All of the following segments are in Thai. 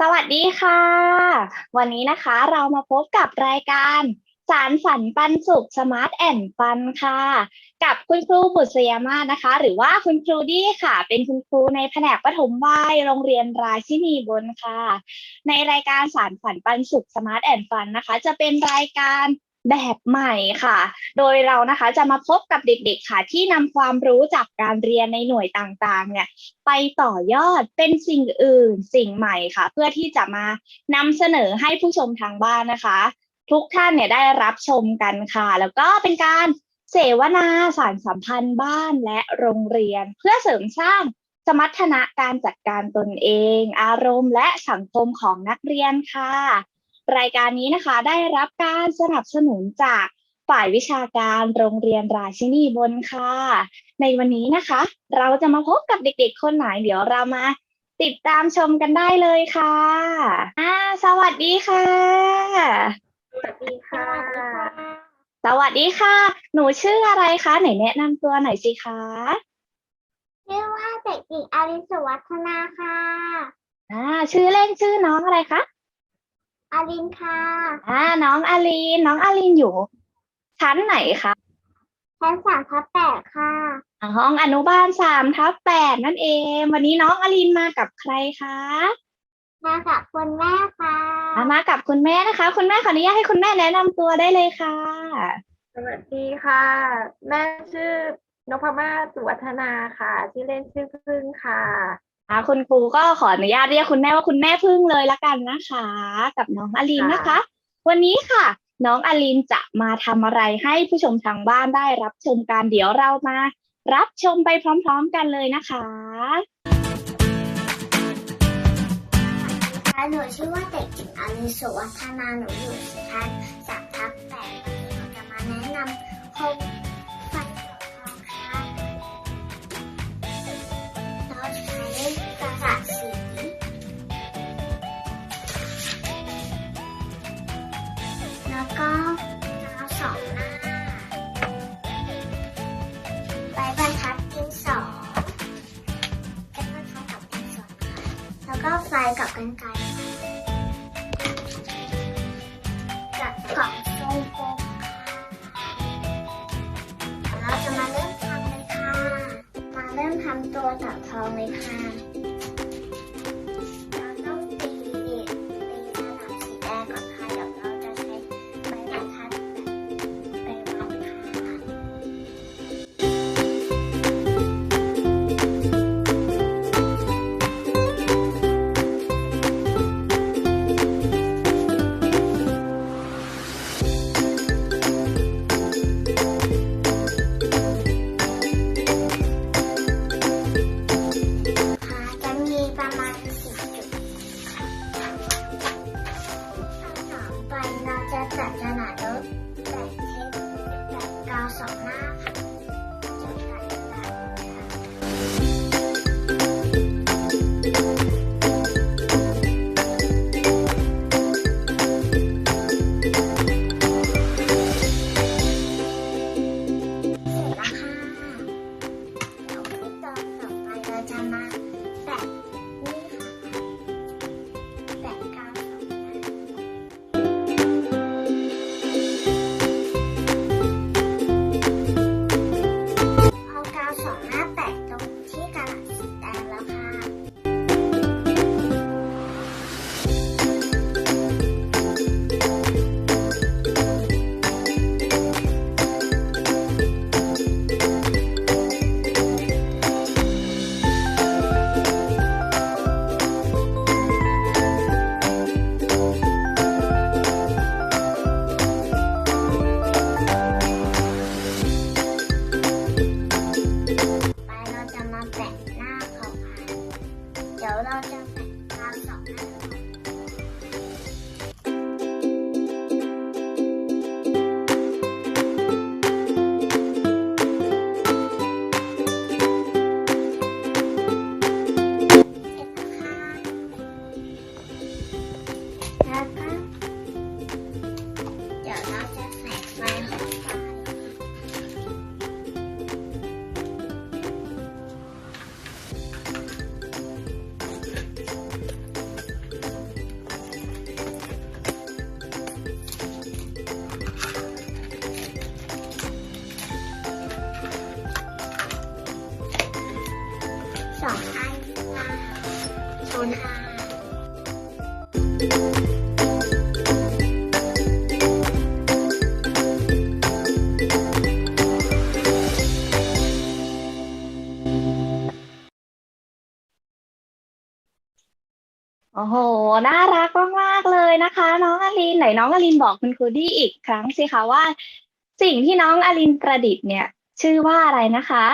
สวัสดีค่ะ วันนี้นะคะเรามาพบกับรายการสารฝันปันสุขสมาร์ทแอนด์ฟันค่ะ กับคุณครูบุษยามานะคะ หรือว่าคุณครูดี้ค่ะ เป็นคุณครูในแผนกปฐมวัยโรงเรียนราชินีบนค่ะ ในรายการสารฝันปันสุขสมาร์ทแอนด์ฟันนะคะ จะเป็นรายการ แบบใหม่ค่ะ โดยเรานะคะจะมาพบกับเด็กๆค่ะ ที่นำความรู้จากการเรียนในหน่วยต่างๆ เนี่ย ไปต่อยอดเป็นสิ่งอื่นสิ่งใหม่ค่ะ เพื่อที่จะมานำเสนอให้ผู้ชมทางบ้านนะคะ ทุกท่านเนี่ยได้รับชมกันค่ะ แล้วก็เป็นการเสวนาสารสัมพันธ์บ้านและโรงเรียน เพื่อเสริมสร้างสมรรถนะการจัดการตนเอง อารมณ์และสังคมของนักเรียนค่ะ รายการนี้นะคะได้รับการสนับสนุนจากฝ่ายวิชาการโรงเรียนราชินีบนค่ะ ในวันนี้นะคะ เราจะมาพบกับเด็กๆ คนไหนเดี๋ยวเรามาติดตามชมกันได้เลยค่ะอ่าสวัสดีค่ะ สวัสดีค่ะ สวัสดีค่ะ หนูชื่ออะไรคะไหนแนะนำตัวหน่อยสิคะชื่อว่าเด็กหญิงอาริสวัฒนาค่ะอ่าชื่อเล่นชื่อน้องอะไรคะ อารินค่ะอ่าน้องอาลีนน้องอาลีนอยู่ ชั้นไหนคะชั้นสามทับแปดค่ะอ่าห้องอนุบาลสามทับแปดนั่นเอง วันนี้น้องอาลีนมากับใครคะมากับคุณแม่ค่ะอ่ามากับคุณแม่นะคะ คุณแม่ขออนุญาตให้คุณแม่แนะนำตัวได้เลยค่ะ สวัสดีค่ะ แม่ชื่อนพมาศสุวัฒนาค่ะ ชื่อเล่นชื่อพึ่งค่ะ อ่าคุณครูก็ขออนุญาตเรียกคุณแม่ว่าคุณแม่พึ่งเลยละกันนะคะ กับน้องอลินนะคะค่ะวันนี้ค่ะ น้องอลินจะมาทำอะไรให้ผู้ชมทางบ้านได้รับชมกันเดี๋ยวเรามา รับชมไปพร้อม ๆ กันเลยนะคะค่ะหนูชื่อว่าเด็กหญิงอาริสวัฒนาหนูอยู่ชั้นสามทับแปดหนูจะมาแนะนำโคมไกระดาษสีแล้วก็กาวสองหน้าใบบรรทัดดินสอจะก็เท่ากับดินสอค่ะแล้วก็ไฟกับกันไกรุณค่ะโอ้โห น่ารักมากๆเลยนะคะ น้องอลินไหนน้องอลินบอกคุณครูดี้อีกครั้งสิคะว่า สิ่งที่น้องอลินประดิษฐ์เนี่ย ชื่อว่าอะไรนะคะ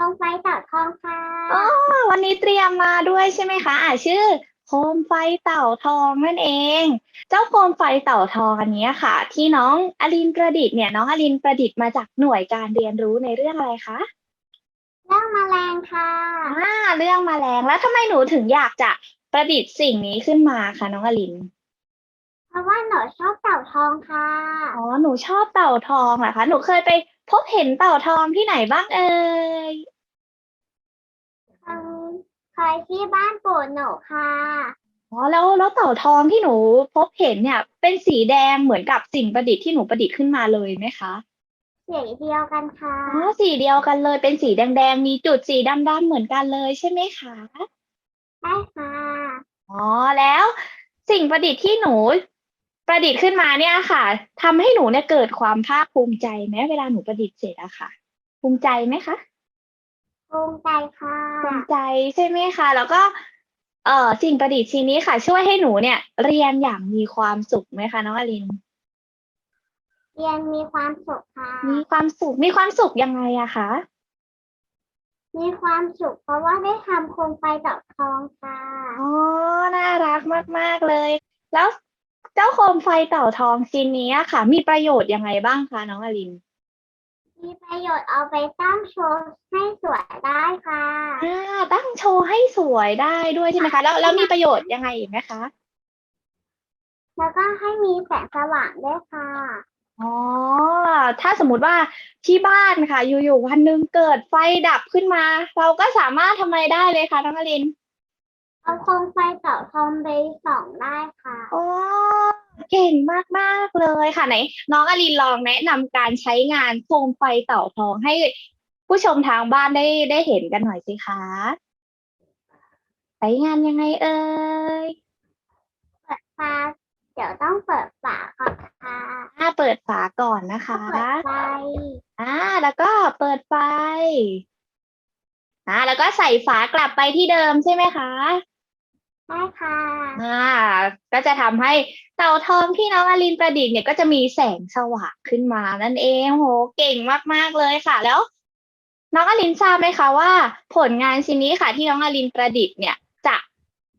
ทองไฟเต่าทองค่ะอ๋อวันนี้เตรียมมาด้วยใช่ไหมคะอ่าชื่อโคมไฟเต่าทองนั่นเอง เจ้าโคมไฟเต่าทองอันนี้ค่ะ ที่น้องอลินประดิษฐ์เนี่ยน้องอลินประดิษฐ์มาจากหน่วยการเรียนรู้ในเรื่องอะไรคะเรื่องแมลงค่ะอ่าเรื่องแมลงแล้วทำไมหนูถึงอยากจะประดิษฐ์สิ่งนี้ขึ้นมาคะน้องอลิน เพราะว่าหนูชอบเต่าทองค่ะอ๋อหนูชอบเต่าทองเหรอคะหนูเคยไป พบเห็นเต่าทองที่ไหนบ้างเอ่ยอืมเคยที่บ้านปู่หนูค่ะอ๋อแล้วแล้วเต่าทองที่หนูพบเห็นเนี่ย เป็นสีแดงเหมือนกับสิ่งประดิษฐ์ที่หนูประดิษฐ์ขึ้นมาเลยไหมคะสีเดียวกันค่ะอ๋อสีเดียวกันเลย เป็นสีแดงๆมีจุดสีดำๆเหมือนกันเลยใช่ไหมคะได้ค่ะอ๋อแล้วสิ่งประดิษฐ์ที่หนู ประดิษฐ์ขึ้นมาเนี่ยค่ะทำให้หนูเนี่ยเกิดความภาคภูมิใจไหมเวลาหนูประดิษฐ์เสร็จอะค่ะ ภูมิใจไหมคะภูมิใจค่ะภูมิใจใช่ไหมคะแล้วก็ เอ่อสิ่งประดิษฐ์ชิ้นนี้ค่ะ ช่วยให้หนูเนี่ย เรียนอย่างมีความสุขไหมคะน้องอลินเรียนมีความสุขค่ะ มีความสุข มีความสุขยังไงอะคะ มีความสุขเพราะว่าได้ทำโคมไฟเต่าทองค่ะ อ๋อ น่ารักมาก ๆ เลย แล้ว เจ้าโคมไฟเต่าทองชิ้นนี้อะค่ะ มีประโยชน์ยังไงบ้างคะน้องอลินมีประโยชน์เอาไปตั้งโชว์ให้สวยได้ค่ะอ่าตั้งโชว์ให้สวยได้ด้วยใช่ไหมคะ แล้วแล้วมีประโยชน์ยังไงอีกไหมคะ แล้วก็ให้มีแสงสว่างด้วยค่ะ อ๋อ ถ้าสมมติว่าที่บ้านค่ะ อยู่ๆวันหนึ่งเกิดไฟดับขึ้นมา เราก็สามารถทำอะไรได้เลยคะน้องอลิน เอาโคมไฟเต่าทองไปส่องได้ค่ะอ๋อเก่งมากๆเลยค่ะไหนน้องอลินลองแนะนำการใช้งานโคมไฟเต่าทองให้ผู้ชมทางบ้านได้ได้เห็นกันหน่อยสิคะใช้งานยังไงเอ่ยเปิดฝาเดี๋ยวต้องเปิดฝาก่อนค่ะอ่าเปิดฝาก่อนนะคะเปิดไฟอ่าแล้วก็เปิดไฟอ่าแล้วก็ใส่ฝากลับไปที่เดิมใช่ไหมคะ ได้ค่ะอ่าก็จะทำให้เต่าทองที่น้องอลินประดิษฐ์เนี่ยก็จะมีแสงสว่างขึ้นมานั่นเองโหเก่งมากๆเลยค่ะ แล้ว น้องอลินทราบไหมคะว่า ผลงานชิ้นนี้ค่ะ ที่น้องอลินประดิษฐ์เนี่ย จะ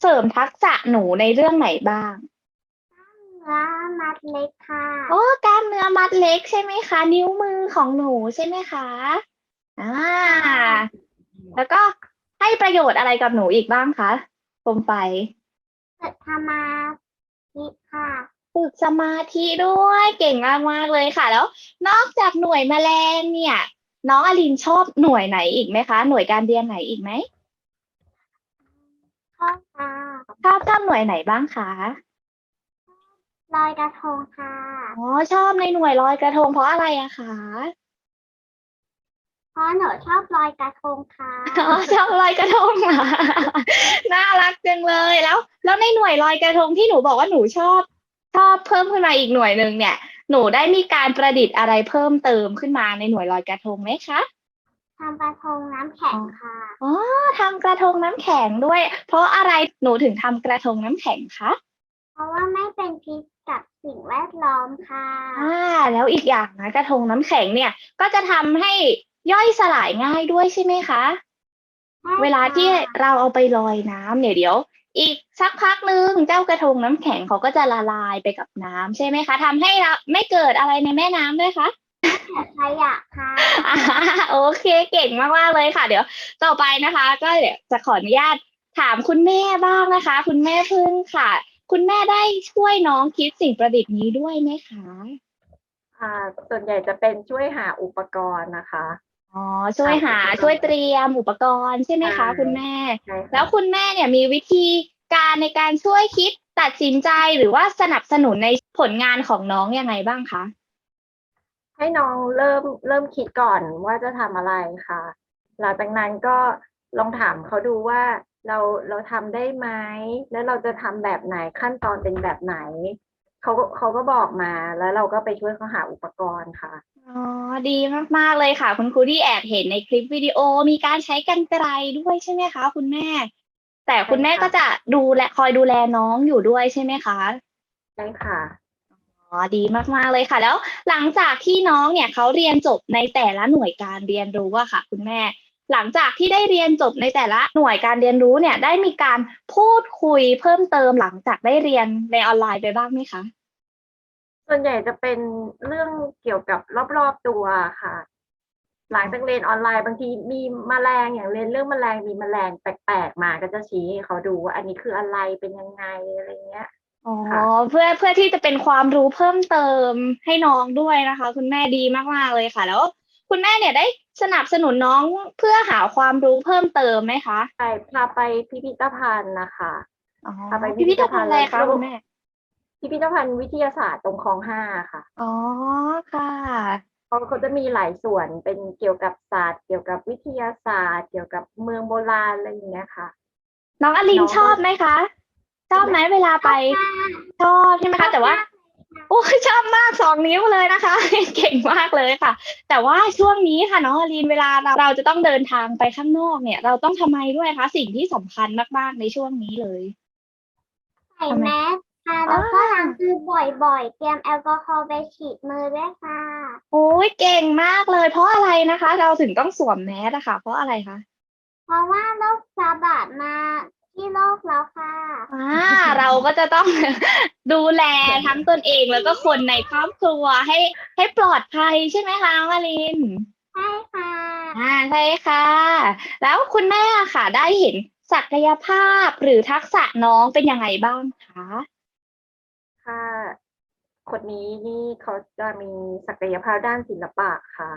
เสริมทักษะหนูในเรื่องไหนบ้างเนื้อมัดเล็กค่ะ โอ้กล้ามเนื้อมัดเล็กใช่ไหมคะ นิ้วมือของหนูใช่ไหมคะอ่าแล้วก็ให้ประโยชน์อะไรกับหนูอีกบ้างคะ โคมไฟเปิดธรรมาธิค่ะฝึกสมาธิด้วยเก่งมากมากๆเลยค่ะ แล้ว นอกจากหน่วยแมลงเนี่ย น้องอลินชอบหน่วยไหนอีกไหมคะ หน่วยการเรียนไหนอีกไหมข้อค่ะชอบชอบหน่วยไหนบ้างคะลอยกระทงค่ะ อ๋อ ชอบในหน่วยลอยกระทงเพราะอะไรอะคะ เพราะหนูชอบลอยกระทงค่ะอ๋อชอบลอยกระทงเหรอน่ารักจังเลยแล้ว แล้วในหน่วยลอยกระทงที่หนูบอกว่าหนูชอบ ชอบเพิ่มขึ้นมาอีกหน่วยหนึ่งเนี่ย หนูได้มีการประดิษฐ์อะไรเพิ่มเติมขึ้นมาในหน่วยลอยกระทงไหมคะทำกระทงน้ำแข็งค่ะอ๋อทำกระทงน้ำแข็งด้วย เพราะอะไรหนูถึงทำกระทงน้ำแข็งคะเพราะว่าไม่เป็นพิษกับสิ่งแวดล้อมค่ะ อ่า แล้วอีกอย่างนะกระทงน้ำแข็งเนี่ย ก็จะทำให้ ย่อยสลายง่ายด้วยใช่ไหมคะใช่เวลาที่ค่ะเราเอาไปลอยน้ำเนี่ยเดี๋ยว อีกสักพักหนึ่งเจ้ากระทงน้ำแข็งเขาก็จะละลายไปกับน้ำใช่ไหมคะทำให้เราไม่เกิดอะไรในแม่น้ำด้วยคะขยะค่ะอ่าโอเคเก่งมาก ๆ เลยค่ะ เดี๋ยวต่อไปนะคะ ก็เดี๋ยวจะขออนุญาตถามคุณแม่บ้างนะคะ คุณแม่พึ่งค่ะ คุณแม่ได้ช่วยน้องคิดสิ่งประดิษฐ์นี้ด้วยไหมคะ อ่า ส่วนใหญ่จะเป็นช่วยหาอุปกรณ์นะคะ อ๋อช่วยหาช่วยเตรียมอุปกรณ์ใช่ไหมคะใช่คุณแม่ใช่ค่ะแล้วคุณแม่เนี่ยมีวิธีการในการช่วยคิดตัดสินใจหรือว่าสนับสนุนในผลงานของน้องยังไงบ้างคะให้น้องเริ่มเริ่มคิดก่อนว่าจะทำอะไรค่ะ หลังจากนั้นก็ลองถามเขาดูว่าเราเราทำได้ไหมแล้วเราจะทำแบบไหนขั้นตอนเป็นแบบไหน เขาก็เขาก็บอกมาแล้วเราก็ไปช่วยเขาหาอุปกรณ์ค่ะอ๋อดีมากๆเลยค่ะ คุณครูที่แอบเห็นในคลิปวิดีโอมีการใช้กันไกลด้วยใช่ไหมคะ คุณแม่ แต่คุณแม่ใช่ค่ะก็จะดูแลคอยดูแลน้องอยู่ด้วยใช่ไหมคะใช่ค่ะอ๋อดีมากๆเลยค่ะ แล้วหลังจากที่น้องเนี่ยเขาเรียนจบในแต่ละหน่วยการเรียนรู้อะค่ะ คุณแม่ หลังจากที่ได้เรียนจบในแต่ละหน่วยการเรียนรู้เนี่ย ได้มีการพูดคุยเพิ่มเติมหลังจากได้เรียนในออนไลน์ไปบ้างไหมคะ ส่วนใหญ่จะเป็นเรื่องเกี่ยวกับรอบๆตัวค่ะ หลังจากเรียนออนไลน์บางทีมีแมลงอย่างเรียนเรื่องแมลงมีแมลงแปลกๆมาก็จะชี้ให้เขาดูว่าอันนี้คืออะไรเป็นยังไงอะไรเงี้ยอ๋อค่ะเพื่อเพื่อที่จะเป็นความรู้เพิ่มเติมให้น้องด้วยนะคะ คุณแม่ดีมากๆเลยค่ะ แล้ว คุณแม่เนี่ยได้สนับสนุนน้องเพื่อหาความรู้เพิ่มเติมไหมคะไปพาไปพิพิธภัณฑ์นะคะอ๋อพาไปพิพิพิพิธธภัภัณณฑ์ฑ์อะไรคะแล้วคุณแม่ พิพิธภัณฑ์วิทยาศาสตร์ตรงคลองห้าค่ะ อ๋อค่ะเขาเขาจะมีหลายส่วนเป็นเกี่ยวกับศาสตร์ เกี่ยวกับวิทยาศาสตร์ เกี่ยวกับเมืองโบราณอะไรอย่างเงี้ยค่ะ น้องอลินน้องก็ชอบไหมคะ ชอบไหมเวลาไป ชอบใช่ไหมคะ แต่ว่า โอ้ยชอบมากสองนิ้วเลยนะคะ เก่งมากเลยค่ะ แต่ว่าช่วงนี้ค่ะน้องอลินเวลาเราเราจะต้องเดินทางไปข้างนอกเนี่ย เราต้องทำไมด้วยคะสิ่งที่สำคัญมากๆในช่วงนี้เลย ใส่แมส ค่ะแล้วก็ล้างมือบ่อยๆ เตรียมแอลกอฮอล์ไปฉีดมือด้วยค่ะ โอ้ยเก่งมากเลย เพราะอะไรนะคะ เราถึงต้องสวมแมสอะค่ะ เพราะอะไรคะเพราะว่าโรคระบาดมาที่โลกแล้วค่ะอ่าเราก็จะต้องดูแลทั้งตนเองแล้วก็คนในครอบครัวให้ให้ปลอดภัยใช่ไหมคะน้องอลินใช่ค่ะอ่าใช่ค่ะ แล้วคุณแม่ค่ะได้เห็นศักยภาพหรือทักษะน้องเป็นยังไงบ้างคะค่ะ คนนี้นี่เขาจะมีศักยภาพด้านศิลปะค่ะ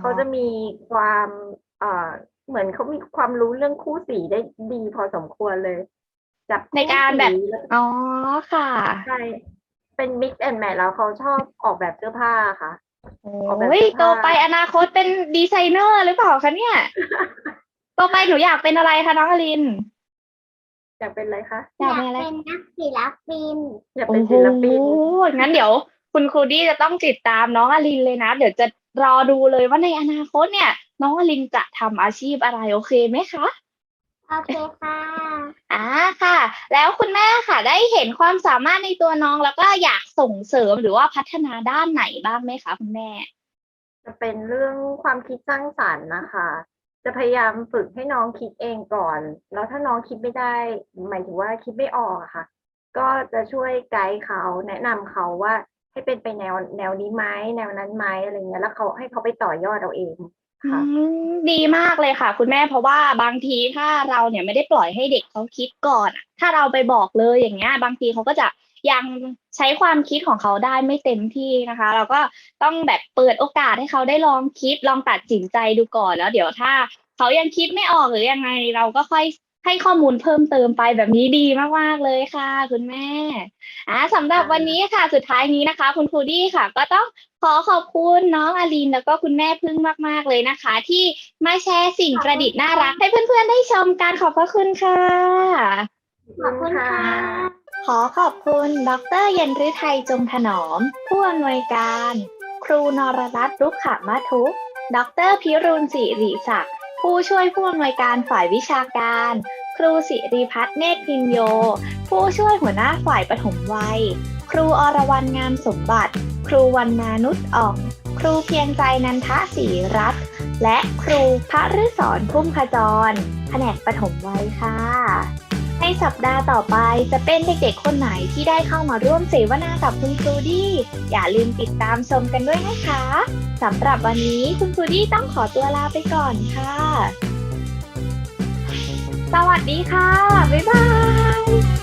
เขาจะมีความเอ่อเหมือนเขามีความรู้เรื่องคู่สีได้ดีพอสมควรเลย จับในการแบบคู่สีแล้วอ๋อค่ะ ใช่ เป็น mix and match แล้วเขาชอบออกแบบเสื้อผ้าค่ะ โอออกแบบ้ยเสื้อผ้าโตไปอนาคตเป็นดีไซเนอร์หรือเปล่าคะเนี่ย โตไปหนูอยากเป็นอะไรคะน้องอลิน อยากเป็นอะไรคะอยากเป็นอะไรเป็นนักศิลปินอยากเป็นศิลปินโอ้โหงั้นเดี๋ยว คุณครูดี้จะต้องติดตามน้องอลินเลยนะ เดี๋ยวจะรอดูเลยว่าในอนาคตเนี่ย น้องอลินจะทำอาชีพอะไรโอเคไหมคะโอเคค่ะอ่าค่ะ แล้วคุณแม่ค่ะ ได้เห็นความสามารถในตัวน้องแล้วก็อยากส่งเสริมหรือว่าพัฒนาด้านไหนบ้างไหมคะคุณแม่ จะเป็นเรื่องความคิดสร้างสรรค์นะคะ จะพยายามฝึกให้น้องคิดเองก่อน แล้วถ้าน้องคิดไม่ได้ หมายถึงว่าคิดไม่ออกอะค่ะ ก็จะช่วยไกด์เขาแนะนำเขาว่าให้เป็นไปแนวแนวนี้ไหมแนวนั้นไหมอะไรเงี้ยแล้วเขาให้เขาไปต่อยอดเอาเองค่ะดีมากเลยค่ะ คุณแม่เพราะว่าบางทีถ้าเราเนี่ยไม่ได้ปล่อยให้เด็กเขาคิดก่อน ถ้าเราไปบอกเลยอย่างเงี้ย บางทีเขาก็จะ ยังใช้ความคิดของเขาได้ไม่เต็มที่นะคะ เราก็ต้องแบบเปิดโอกาสให้เขาได้ลองคิดลองตัดสินใจดูก่อนแล้ว เดี๋ยวถ้าเขายังคิดไม่ออกหรือยังไง เราก็ค่อยให้ข้อมูลเพิ่มเติมไปแบบนี้ดีมากๆเลยค่ะ คุณแม่อ่าสำหรับวันนี้ค่ะสุดท้ายนี้นะคะ คุณครูดี้ค่ะ ก็ต้องขอขอบคุณน้องอาลีนแล้วก็คุณแม่พึ่งมากๆเลยนะคะ ที่มาแชร์สิ่งประดิษฐ์น่ารัก ให้เพื่อนๆได้ชมการขอบพระคุณค่ะ ขอบคุณค่ะ ขอขอบคุณ ดรเย็นฤทัยจงถนอม ผู้อำนวยการ ครูนรรัตน์รุกขมาทุก ดรพิรุณสิริศักดิ์ ผู้ช่วยผู้อำนวยการฝ่ายวิชาการ ครูสิริพัฒน์เนตรพินโย ผู้ช่วยหัวหน้าฝ่ายปฐมวัย ครูอรวรรณงามสมบัติ ครูวันนานุชอ่อง ครูเพียงใจนันทศรีรัตน์ และครูพระฤศรพุ่มขจร แผนกปฐมวัยค่ะ ในสัปดาห์ต่อไปจะเป็นเด็กๆคนไหนที่ได้เข้ามาร่วมเสวนากับคุณครูดี้ อย่าลืมติดตามชมกันด้วยนะคะสำหรับวันนี้คุณครูดี้ต้องขอตัวลาไปก่อนค่ะ สวัสดีค่ะ บ๊ายบาย